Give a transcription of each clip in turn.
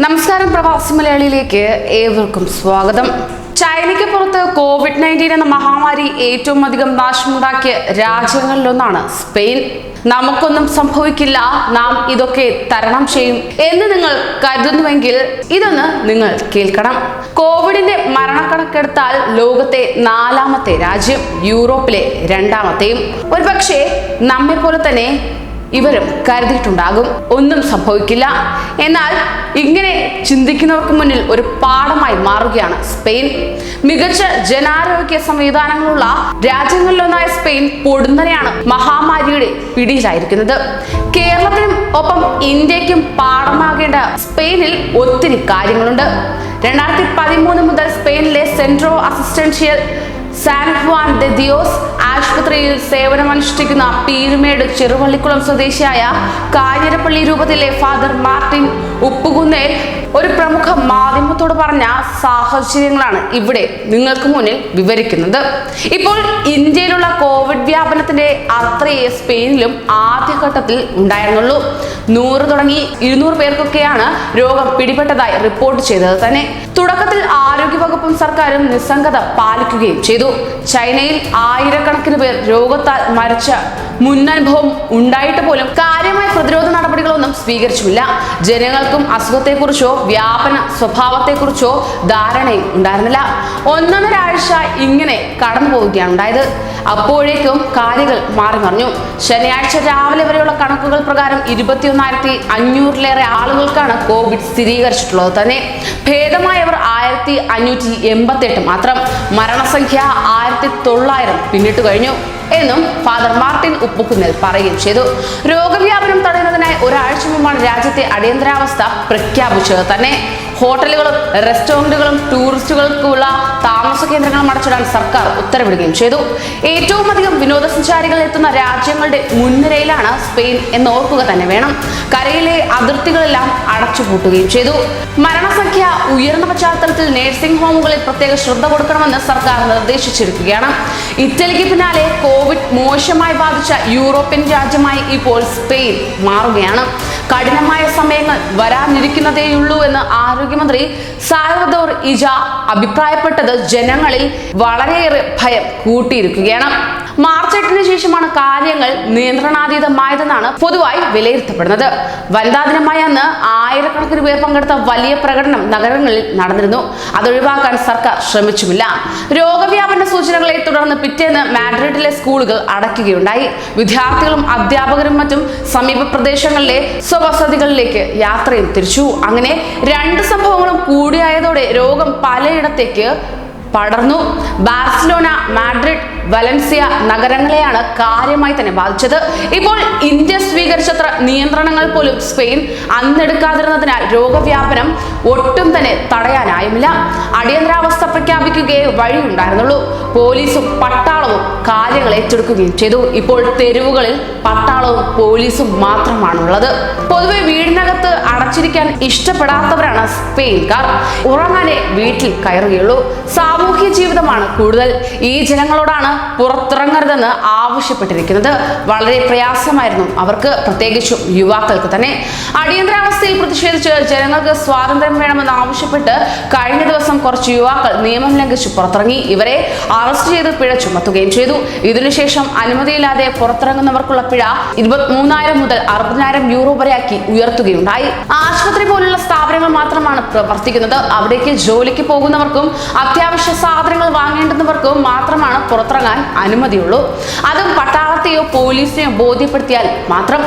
നമസ്കാരം പ്രവാസി മലയാളിയിലേക്ക് ഏവർക്കും സ്വാഗതം. ചൈനയ്ക്ക് പുറത്ത് കോവിഡ് നയന്റീൻ എന്ന മഹാമാരി ഏറ്റവും അധികം നാശമുണ്ടാക്കിയ രാജ്യങ്ങളിലൊന്നാണ് സ്പെയിൻ. നമുക്കൊന്നും സംഭവിക്കില്ല. നാം ഇതൊക്കെ തരണം ചെയ്യും എന്ന് നിങ്ങൾ കരുതുന്നുവെങ്കിൽ ഇതൊന്ന് നിങ്ങൾ കേൾക്കണം. കോവിഡിന്റെ മരണക്കണക്കെടുത്താൽ ലോകത്തെ നാലാമത്തെ രാജ്യം യൂറോപ്പിലെ രണ്ടാമത്തെയും. ഒരുപക്ഷെ നമ്മെ പോലെ തന്നെ ഇവരും കരുതിയിട്ടുണ്ടാകും. ഒന്നും സംഭവിക്കില്ല. എന്നാൽ ഇങ്ങനെ ചിന്തിക്കുന്നവർക്ക് മുന്നിൽ ഒരു പാഠമായി മാറുകയാണ് സ്പെയിൻ. മികച്ച ജനാരോഗ്യ സംവിധാനങ്ങളുള്ള രാജ്യങ്ങളിലൊന്നായ സ്പെയിൻ പൊടുന്നനെയാണ് മഹാമാരിയുടെ പിടിയിലായിരിക്കുന്നത്. കേരളത്തിനും ഒപ്പം ഇന്ത്യക്കും പാഠമാകേണ്ട സ്പെയിനിൽ ഒത്തിരി കാര്യങ്ങളുണ്ട്. രണ്ടായിരത്തി പതിമൂന്ന് മുതൽ സ്പെയിനിലെ സെൻട്രോ അസിസ്റ്റൻഷ്യൽ സാൻ ഹുവാൻ ദെ ദിയോസ് ആശുപത്രിയിൽ സേവനമനുഷ്ഠിക്കുന്ന പീരുമേട് ചെറുവള്ളിക്കുളം സ്വദേശിയായ കാഞ്ഞിരപ്പള്ളി രൂപത്തിലെ ഫാദർ മാർട്ടിൻ ഉപ്പുകുന്നേൽ ഒരു പ്രമുഖ മാധ്യമത്തോട് പറഞ്ഞ സാഹചര്യങ്ങളാണ് ഇവിടെ നിങ്ങൾക്ക് മുന്നിൽ വിവരിക്കുന്നത്. ഇപ്പോൾ ഇന്ത്യയിലുള്ള കോവിഡ് വ്യാപനത്തിന്റെ അത്രയേ സ്പെയിനിലും ആദ്യഘട്ടത്തിൽ ഉണ്ടായിരുന്നുള്ളൂ. നൂറ് തുടങ്ങി ഇരുന്നൂറ് പേർക്കൊക്കെയാണ് രോഗം പിടിപെട്ടതായി റിപ്പോർട്ട് ചെയ്തത് തന്നെ. തുടക്കത്തിൽ ആരോഗ്യവകുപ്പും സർക്കാരും നിസ്സംഗത പാലിക്കുകയും ചെയ്തു. ചൈനയിൽ ആയിരക്കണക്കിന് പേർ രോഗത്താൽ മരിച്ച മുന്നനുഭവം ഉണ്ടായിട്ട് പോലും കാര്യമായ പ്രതിരോധ നടപടികളൊന്നും സ്വീകരിച്ചില്ല ജനങ്ങൾക്കും അസുഖത്തെക്കുറിച്ചോ വ്യാപന സ്വഭാവത്തെക്കുറിച്ചോ ധാരണയും ഉണ്ടായിരുന്നില്ല. ഒന്നൊന്നൊരാഴ്ച ഇങ്ങനെ കടന്നു പോവുകയാണ് ഉണ്ടായത്. അപ്പോഴേക്കും കാര്യങ്ങൾ മാറി മറിഞ്ഞു. ശനിയാഴ്ച രാവിലെ വരെയുള്ള കണക്കുകൾ പ്രകാരം ഇരുപത്തിയൊന്നായിരത്തി അഞ്ഞൂറിലേറെ ആളുകൾക്കാണ് കോവിഡ് സ്ഥിരീകരിച്ചിട്ടുള്ളത് തന്നെ. ഭേദമായവർ ആയിരത്തി അഞ്ഞൂറ്റി എൺപത്തി എട്ട് മാത്രം. മരണസംഖ്യ ആയിരത്തി തൊള്ളായിരം പിന്നിട്ട് കഴിഞ്ഞു എന്നും ഫാദർ മാർട്ടിൻ ഉപ്പുക്കുന്നിൽ പറയുകയും ചെയ്തു. രോഗവ്യാപനം തടയുന്നതിനായി ഒരാഴ്ച മുമ്പാണ് രാജ്യത്തെ അടിയന്തരാവസ്ഥ പ്രഖ്യാപിച്ചത് തന്നെ. ഹോട്ടലുകളും റെസ്റ്റോറന്റുകളും ടൂറിസ്റ്റുകൾക്കുള്ള താമസ കേന്ദ്രങ്ങളും അടച്ചിടാൻ സർക്കാർ ഉത്തരവിടുകയും ചെയ്തു. ഏറ്റവും അധികം വിനോദസഞ്ചാരികൾ എത്തുന്ന രാജ്യങ്ങളുടെ മുൻനിരയിലാണ് സ്പെയിൻ എന്ന് ഓർക്കുക തന്നെ വേണം. കരയിലെ അതിർത്തികളെല്ലാം അടച്ചുപൂട്ടുകയും ചെയ്തു. മരണസംഖ്യ ഉയർന്ന പശ്ചാത്തലത്തിൽ നഴ്സിംഗ് ഹോമുകളിൽ പ്രത്യേക ശ്രദ്ധ കൊടുക്കണമെന്ന് സർക്കാർ നിർദ്ദേശിച്ചിരിക്കുകയാണ്. ഇറ്റലിക്ക് പിന്നാലെ കോവിഡ് മോശമായി ബാധിച്ച യൂറോപ്യൻ രാജ്യമായി ഇപ്പോൾ സ്പെയിൻ മാറുകയാണ്. കഠിനമായ സമയങ്ങൾ വരാനിരിക്കുന്നതേയുള്ളൂ എന്ന് ആരോഗ്യമന്ത്രി സാൽവദോർ ഇജ അഭിപ്രായപ്പെട്ടത് ജനങ്ങളിൽ വളരെയേറെ ഭയം കൂട്ടിയിരിക്കുകയാണ്. മാർച്ച് കാര്യങ്ങൾ നിയന്ത്രണാതീതമായതെന്നാണ് പൊതുവായി വിലയിരുത്തപ്പെടുന്നത്. വനിതാ ദിനമായ അന്ന് ആയിരക്കണക്കിന് പേർ പങ്കെടുത്ത വലിയ പ്രകടനം നഗരങ്ങളിൽ നടന്നിരുന്നു. അതൊഴിവാക്കാൻ സർക്കാർ ശ്രമിച്ചുമില്ല. രോഗവ്യാപന സൂചനകളെ തുടർന്ന് പിറ്റേന്ന് മാഡ്രിഡിലെ സ്കൂളുകൾ അടയ്ക്കുകയുണ്ടായി. വിദ്യാർത്ഥികളും അധ്യാപകരും മറ്റും സമീപ പ്രദേശങ്ങളിലെ സ്വവസതികളിലേക്ക് യാത്രയും തിരിച്ചു. അങ്ങനെ രണ്ട് സംഭവങ്ങളും കൂടിയായതോടെ രോഗം പലയിടത്തേക്ക് പടർന്നു. ബാർസലോണ മാഡ്രിഡ് വലൻസിയ നഗരങ്ങളെയാണ് കാര്യമായി തന്നെ ബാധിച്ചത്. ഇപ്പോൾ ഇന്ത്യ സ്വീകരിച്ചത്ര നിയന്ത്രണങ്ങൾ പോലും സ്പെയിൻ അന്നെടുക്കാതിരുന്നതിനാൽ രോഗവ്യാപനം ഒട്ടും തന്നെ തടയാനായുമില്ല. അടിയന്തരാവസ്ഥ പ്രഖ്യാപിക്കുകയേ വഴിയുണ്ടായിരുന്നുള്ളൂ. പോലീസും പട്ടാളവും കാര്യങ്ങൾ ഏറ്റെടുക്കുകയും ചെയ്തു. ഇപ്പോൾ തെരുവുകളിൽ പട്ടാളവും പോലീസും മാത്രമാണുള്ളത്. പൊതുവെ വീടിനകത്ത് അടച്ചിരിക്കാൻ ഇഷ്ടപ്പെടാത്തവരാണ് സ്പെയിൻകാർ ഉറങ്ങാനേ വീട്ടിൽ കയറുകയുള്ളൂ. സാമൂഹ്യ ജീവിതമാണ് കൂടുതൽ. ഈ ജനങ്ങളോടാണ് പുറത്തിറങ്ങരുതെന്ന് ആവശ്യപ്പെട്ടിരിക്കുന്നത്. വളരെ പ്രയാസമായിരുന്നു അവർക്ക്. പ്രത്യേകിച്ചും യുവാക്കൾക്ക് തന്നെ. അടിയന്തരാവസ്ഥയിൽ പ്രതിഷേധിച്ച് ജനങ്ങൾക്ക് സ്വാതന്ത്ര്യം വേണമെന്ന് ആവശ്യപ്പെട്ട് കഴിഞ്ഞ ദിവസം കുറച്ച് യുവാക്കൾ നിയമം ലംഘിച്ച് പുറത്തിറങ്ങി. ഇവരെ അറസ്റ്റ് ചെയ്ത് പിഴ ചുമത്തുകയും ചെയ്തു. ഇതിനുശേഷം അനുമതിയില്ലാതെ പുറത്തിറങ്ങുന്നവർക്കുള്ള പിഴ ഇരുപത്തിമൂന്നായിരം മുതൽ അറുപതിനായിരം യൂറോ വരെയാക്കി ഉയർത്തുകയുണ്ടായി. ആശുപത്രി പോലുള്ള സ്ഥാപനങ്ങൾ മാത്രമാണ് പ്രവർത്തിക്കുന്നത്. അവിടേക്ക് ജോലിക്ക് പോകുന്നവർക്കും അത്യാവശ്യ സാധനങ്ങൾ വാങ്ങേണ്ടുന്നവർക്കും മാത്രമാണ് പുറത്തിറങ്ങാൻ അനുമതിയുള്ളൂ. അതും പട്ടാളത്തെയോ പോലീസിനെയോ ബോധ്യപ്പെടുത്തിയാൽ മാത്രം.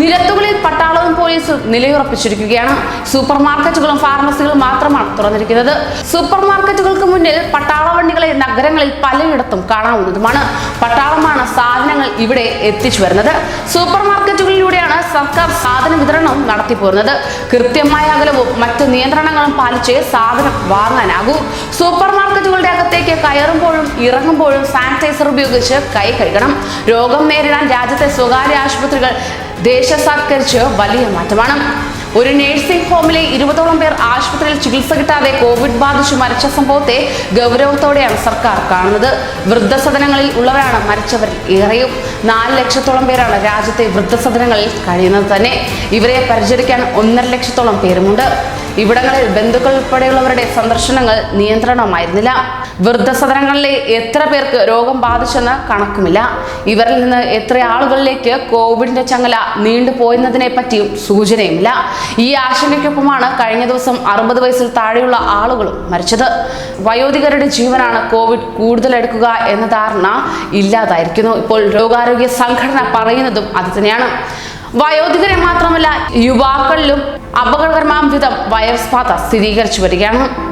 നിരത്തുകളിൽ പട്ടാളവും പോലീസും നിലയുറപ്പിച്ചിരിക്കുകയാണ്. സൂപ്പർ മാർക്കറ്റുകളും ഫാർമസികളും മാത്രമാണ് തുറന്നിരിക്കുന്നത്. സൂപ്പർ മാർക്കറ്റുകൾക്ക് മുന്നിൽ പട്ടാള വണ്ടികളെ നഗരങ്ങളിൽ പലയിടത്തും കാണാവുന്നതുമാണ്. പട്ടാളമാണ് സാധനങ്ങൾ ഇവിടെ എത്തിച്ചു വരുന്നത്. സൂപ്പർ മാർക്കറ്റുകളിലൂടെയാണ് സർക്കാർ സാധന വിതരണം നടത്തിപ്പോരുന്നത്. കൃത്യമായ അകലവും മറ്റ് നിയന്ത്രണങ്ങളും പാലിച്ച് സാധനം വാങ്ങാനാകൂ. സൂപ്പർ മാർക്കറ്റുകളുടെ അകത്തേക്ക് കയറുമ്പോഴും ഇറങ്ങുമ്പോഴും സാനിറ്റൈസർ ഉപയോഗിച്ച് കൈ കഴുകണം. രോഗം നേരിടാൻ രാജ്യത്തെ സ്വകാര്യ ആശുപത്രികൾ ദേശസാത്കരിച്ച് വലിയ മാറ്റമാണ്. ഒരു നഴ്സിംഗ് ഹോമിലെ ഇരുപതോളം പേർ ആശുപത്രിയിൽ ചികിത്സ കിട്ടാതെ കോവിഡ് ബാധിച്ചു മരിച്ച സംഭവത്തെ ഗൗരവത്തോടെയാണ് സർക്കാർ കാണുന്നത്. വൃദ്ധസദനങ്ങളിൽ ഉള്ളവരാണ് മരിച്ചവർ ഏറെയും. നാല് ലക്ഷത്തോളം പേരാണ് രാജ്യത്തെ വൃദ്ധസദനങ്ങളിൽ കഴിയുന്നത് തന്നെ. ഇവരെ പരിചരിക്കാൻ ഒന്നര ലക്ഷത്തോളം പേരുമുണ്ട്. ഇവിടങ്ങളിൽ ബന്ധുക്കൾ ഉൾപ്പെടെയുള്ളവരുടെ സന്ദർശനങ്ങൾ നിയന്ത്രണമായിരുന്നില്ല. വൃദ്ധസദനങ്ങളിലെ എത്ര പേർക്ക് രോഗം ബാധിച്ചെന്ന് കണക്കുമില്ല. ഇവരിൽ നിന്ന് എത്ര ആളുകളിലേക്ക് കോവിഡിന്റെ ചങ്ങല നീണ്ടുപോയെന്നതിനെ പറ്റിയും സൂചനയുമില്ല. ഈ ആശങ്കയ്ക്കൊപ്പമാണ് കഴിഞ്ഞ ദിവസം അറുപത് വയസ്സിൽ താഴെയുള്ള ആളുകളും മരിച്ചത്. വയോധികരുടെ ജീവനാണ് കോവിഡ് കൂടുതൽ എടുക്കുക എന്ന ധാരണ ഇല്ലാതായിരിക്കുന്നു. ഇപ്പോൾ രോഗാരോഗ്യ സംഘടന പറയുന്നതും അത് തന്നെയാണ്. വയോധികരെ മാത്രമല്ല യുവാക്കളിലും അപകടകരമാം വിധം വൈറസ് ബാധ സ്ഥിരീകരിച്ചു വരികയാണ്.